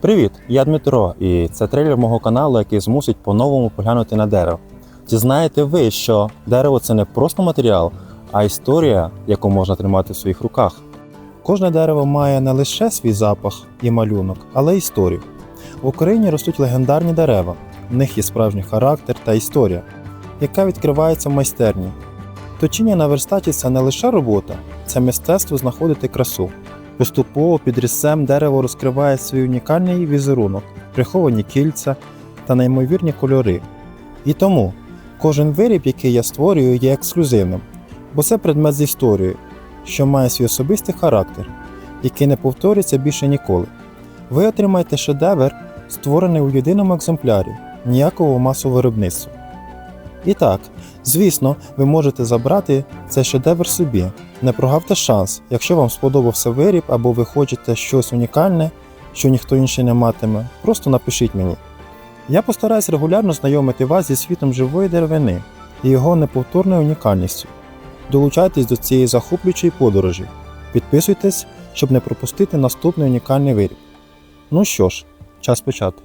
Привіт, я Дмитро, і це трейлер мого каналу, який змусить по-новому поглянути на дерево. Чи знаєте ви, що дерево це не просто матеріал, а історія, яку можна тримати в своїх руках? Кожне дерево має не лише свій запах і малюнок, але й історію. В Україні ростуть легендарні дерева, в них є справжній характер та історія, яка відкривається в майстерні. Точіння на верстаті це не лише робота, це мистецтво знаходити красу. Поступово під різцем дерево розкриває свій унікальний візерунок, приховані кільця та неймовірні кольори. І тому кожен виріб, який я створюю, є ексклюзивним, бо це предмет з історією, що має свій особистий характер, який не повторюється більше ніколи. Ви отримаєте шедевр, створений у єдиному екземплярі, ніякого масового виробництва. І так, звісно, ви можете забрати цей шедевр собі. Не прогавте шанс, якщо вам сподобався виріб або ви хочете щось унікальне, що ніхто інший не матиме, просто напишіть мені. Я постараюсь регулярно знайомити вас зі світом живої деревини і його неповторною унікальністю. Долучайтесь до цієї захоплюючої подорожі. Підписуйтесь, щоб не пропустити наступний унікальний виріб. Ну що ж, час почати.